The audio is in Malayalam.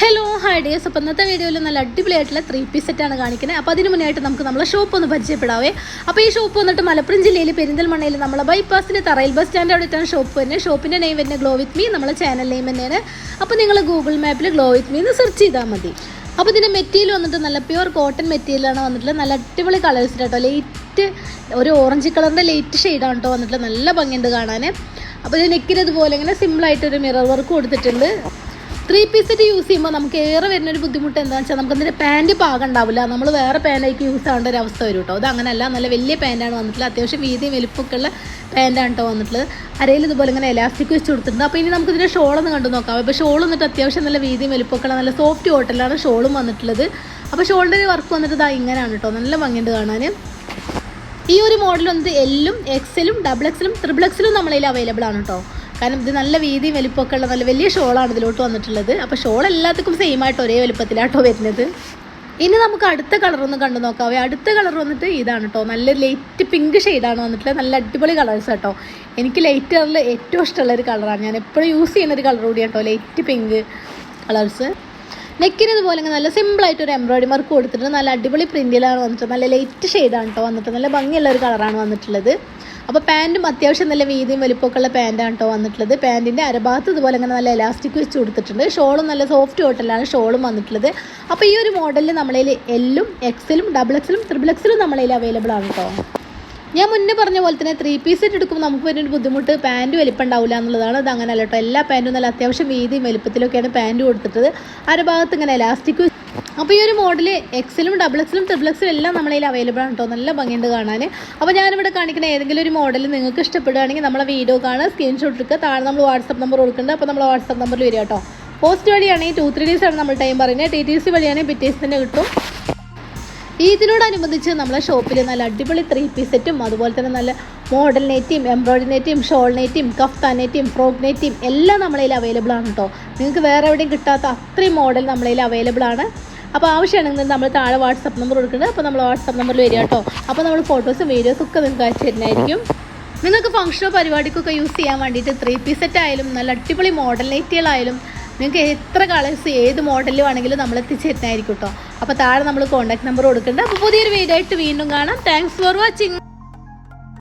ഹലോ ഹായ് ഡിയേഴ്സ് അപ്പോൾ ഇന്നത്തെ വീഡിയോയിൽ നല്ല അടിപൊളിയായിട്ടുള്ള ത്രീ പീസ് സെറ്റാണ് കാണിക്കുന്നത് അപ്പോൾ അതിന് മുന്നായിട്ട് നമുക്ക് നമ്മളെ ഷോപ്പ് ഒന്ന് പരിചയപ്പെടാവേ. അപ്പോൾ ഈ ഷോപ്പ് വന്നിട്ട് മലപ്പുറം ജില്ലയിൽ പെരിന്തൽമണ്ണയിൽ നമ്മളെ ബൈപ്പാസിന്റെ തറയിൽ ബസ് സ്റ്റാൻഡ് അവിടെയാണ് ഷോപ്പ് തന്നെ ഷോപ്പിന്റെ നെയിം വരുന്നത് ഗ്ലോ വിത്ത് മീ നമ്മളെ ചാനൽ നെയിം തന്നെയാണ്. അപ്പോൾ നിങ്ങൾ ഗൂഗിൾ മാപ്പിൽ ഗ്ലോ വിത്ത് മീ എന്ന് സെർച്ച് ചെയ്താൽ മതി. അപ്പോൾ ഇതിന്റെ മെറ്റീരിയൽ വന്നിട്ട് നല്ല പ്യുവർ കോട്ടൺ മെറ്റീരിയലാണ് വന്നിട്ടുള്ളത്. നല്ല അടിപൊളി കളേഴ്സ് കേട്ടോ. ലൈറ്റ് ഒരു ഓറഞ്ച് കളറിന്റെ ലൈറ്റ് ഷെയ്ഡാണ് കേട്ടോ വന്നിട്ടുള്ളത്. നല്ല ഭംഗിയുണ്ട് കാണാൻ അപ്പോൾ ഇത് നെക്കിന് ഇതുപോലെ ഇങ്ങനെ സിമ്പിളായിട്ടൊരു മിറർ വർക്ക് കൊടുത്തിട്ടുണ്ട്. ത്രീ പീസ് സെറ്റ് യൂസ് ചെയ്യുമ്പോൾ നമുക്ക് ഏറെ വരുന്ന ഒരു ബുദ്ധിമുട്ട് എന്താണെന്ന് വെച്ചാൽ നമുക്ക് അതിന്റെ പാന്റ് പാകം ഉണ്ടാവില്ല. നമ്മൾ വേറെ പാന്റായിട്ട് യൂസ് ആവേണ്ട ഒരു അവസ്ഥ വരും കേട്ടോ അത് അങ്ങനെയല്ല നല്ല വലിയ പാന്റാണ് വന്നിട്ടുള്ളത്. അത്യാവശ്യം വീതിയും വലിപ്പമൊക്കെ ഉള്ള പാന്റാണ് കേട്ടോ വന്നിട്ടുള്ളത്. അരയിൽ ഇതുപോലെ ഇങ്ങനെ എലാസ്റ്റിക് വെച്ച് കൊടുത്തിട്ടുണ്ട്. അപ്പോൾ ഇനി നമുക്ക് ഇതിന്റെ ഷോളൊന്ന് കണ്ടു നോക്കാം. അപ്പോൾ ഷോൾ വന്നിട്ട് അത്യാവശ്യം നല്ല വീതിയും വലിപ്പമൊക്കെ നല്ല സോഫ്റ്റ് ഹോട്ടലാണ് ഷോളും വന്നിട്ടുള്ളത്. അപ്പോൾ ഷോളിന്റെ വർക്ക് വന്നിട്ട് ഇതാ ഇങ്ങനെയാണ് കേട്ടോ നല്ല ഭംഗിയുണ്ട് കാണാൻ ഈ ഒരു മോഡൽ വന്നിട്ട് എല്ലും എക്സലും ഡബിൾ എക്സലും ത്രിബിൾ എക്സലും നമ്മളതിൽ അവൈലബിൾ ആണ് കേട്ടോ കാരണം ഇത് നല്ല വീതിയും വലിപ്പമൊക്കെ ഉള്ള നല്ല വലിയ ഷോളാണ് ഇതിലോട്ട് വന്നിട്ടുള്ളത്. അപ്പോൾ ഷോൾ എല്ലാത്തിനും സെയിം ആയിട്ട് ഒരേ വലുപ്പത്തിലാട്ടോ വരുന്നത്. ഇനി നമുക്ക് അടുത്ത കളർ ഒന്ന് കണ്ടു നോക്കാവേ അടുത്ത കളർ വന്നിട്ട് ഇതാണ് കേട്ടോ നല്ല ലൈറ്റ് പിങ്ക് ഷെയ്ഡാണ് വന്നിട്ടുള്ളത്. നല്ല അടിപൊളി കളേഴ്സ് കേട്ടോ എനിക്ക് ലൈറ്റ് കളറിൽ ഏറ്റവും ഇഷ്ടമുള്ള ഒരു കളറാണ് ഞാൻ എപ്പോഴും യൂസ് ചെയ്യുന്ന ഒരു കളർ കൂടിയാണ് കേട്ടോ ലൈറ്റ് പിങ്ക് കളേഴ്സ് നെക്കിന് ഇതുപോലെ നല്ല സിമ്പിളായിട്ട് ഒരു എംബ്രോയിഡറി വർക്ക് കൊടുത്തിട്ട് നല്ല അടിപൊളി പ്രിന്റിലാണ് വന്നിട്ട് നല്ല ലൈറ്റ് ഷെയ്ഡാണ് കേട്ടോ വന്നിട്ട് നല്ല ഭംഗിയുള്ള ഒരു കളറാണ് വന്നിട്ടുള്ളത്. അപ്പോൾ പാന്റും അത്യാവശ്യം നല്ല വീതിയും വലിപ്പമൊക്കെ ഉള്ള പാന്റാണ് കേട്ടോ വന്നിട്ടുള്ളത്. പാന്റിന്റെ അരഭാഗത്ത് ഇതുപോലെ അങ്ങനെ നല്ല എലാസ്റ്റിക് വെച്ച് കൊടുത്തിട്ടുണ്ട് ഷോളും നല്ല സോഫ്റ്റ് ഹോട്ടലാണ് ഷോളും വന്നിട്ടുള്ളത്. അപ്പോൾ ഈ ഒരു മോഡലിൽ നമ്മളതിൽ എല്ലും എക്സലും ഡബിൾ എക്സലും ത്രിബിൾ എക്സലും നമ്മളതിൽ അവൈലബിൾ ആണ് കേട്ടോ. ഞാൻ മുന്നേ പറഞ്ഞ പോലെ തന്നെ ത്രീ പീസ് ഇട്ട് എടുക്കുമ്പോൾ നമുക്ക് വരുന്നൊരു ബുദ്ധിമുട്ട് പാന്റ് വലിപ്പം ഉണ്ടാവില്ല എന്നുള്ളതാണ്. അത് അങ്ങനെ അല്ല എല്ലാ പാന്റും നല്ല അത്യാവശ്യം വീതിയും വലിപ്പത്തിലൊക്കെയാണ് പാന്റ് കൊടുത്തിട്ടത് അരഭാഗത്ത് ഇങ്ങനെ എലാസ്റ്റിക് അപ്പോൾ ഈ ഒരു മോഡൽ എക്സിലും ഡബിൾ എക്സിലും ട്രിപ്പിൾ എക്സിലും എല്ലാം നമ്മളതിൽ അവൈലബിൾ ആണ് കേട്ടോ നല്ല ഭംഗിയുണ്ട് കാണാൻ. അപ്പോൾ ഞാനിവിടെ കാണിക്കുന്ന ഏതെങ്കിലും ഒരു മോഡൽ നിങ്ങൾക്ക് ഇഷ്ടപ്പെടുകയാണെങ്കിൽ നമ്മളെ വീഡിയോ കാണുക സ്ക്രീൻഷോട്ട് എടുക്കുക. താഴെ നമ്മൾ വാട്സപ്പ് നമ്പർ കൊടുക്കുന്നുണ്ട്. അപ്പോൾ നമ്മൾ വാട്സപ്പ് നമ്പറിൽ വരിക കേട്ടോ പോസ്റ്റ് വഴിയാണെങ്കിൽ ടു ത്രീ ഡേയ്സ് ആണ് നമ്മൾ ടൈം പറയുന്നത്. ടി ടി സി വഴിയാണെങ്കിൽ പിറ്റേഴ്സ് തന്നെ കിട്ടും. ഇതിനോടനുബന്ധിച്ച് നമ്മളെ ഷോപ്പിൽ നല്ല അടിപൊളി ത്രീ പീസ് സെറ്റും അതുപോലെ തന്നെ നല്ല മോഡൽ നെറ്റിയും എംബ്രോയിഡറി നെറ്റിയും ഷോൾ നെറ്റിയും കഫ്താൻ നെറ്റിയും ഫ്രോക്ക് നെറ്റിയും എല്ലാം നമ്മളതിൽ അവൈലബിൾ ആണ് കേട്ടോ നിങ്ങൾക്ക് വേറെ എവിടെയും കിട്ടാത്ത അത്രയും മോഡൽ നമ്മളതിൽ അവൈലബിൾ ആണ്. അപ്പോൾ ആവശ്യമാണെങ്കിൽ നമ്മൾ താഴെ വാട്സപ്പ് നമ്പർ കൊടുക്കുന്നത് അപ്പോൾ നമ്മൾ വാട്സപ്പ് നമ്പറിൽ വരിക കേട്ടോ അപ്പോൾ നമ്മൾ ഫോട്ടോസും വീഡിയോസും ഒക്കെ നിങ്ങൾക്ക് അയച്ചു തരുന്നതായിരിക്കും. നിങ്ങൾക്ക് ഫംഗ്ഷനോ പരിപാടിക്കൊക്കെ യൂസ് ചെയ്യാൻ വേണ്ടിയിട്ട് ത്രീ പീസ് സെറ്റ് ആയാലും നല്ല അടിപൊളി മോഡൽ നെറ്റികളായാലും നിങ്ങൾക്ക് എത്ര കളേഴ്സ് ഏത് മോഡലിൽ വേണമെങ്കിലും നമ്മൾ എത്തിച്ചേരുന്നതായിരിക്കും കേട്ടോ അപ്പോൾ താഴെ നമ്മൾ കോൺടാക്ട് നമ്പർ കൊടുക്കുന്നുണ്ട് അപ്പോൾ പുതിയൊരു വീഡിയോ ആയിട്ട് വീണ്ടും കാണാം. Thanks for watching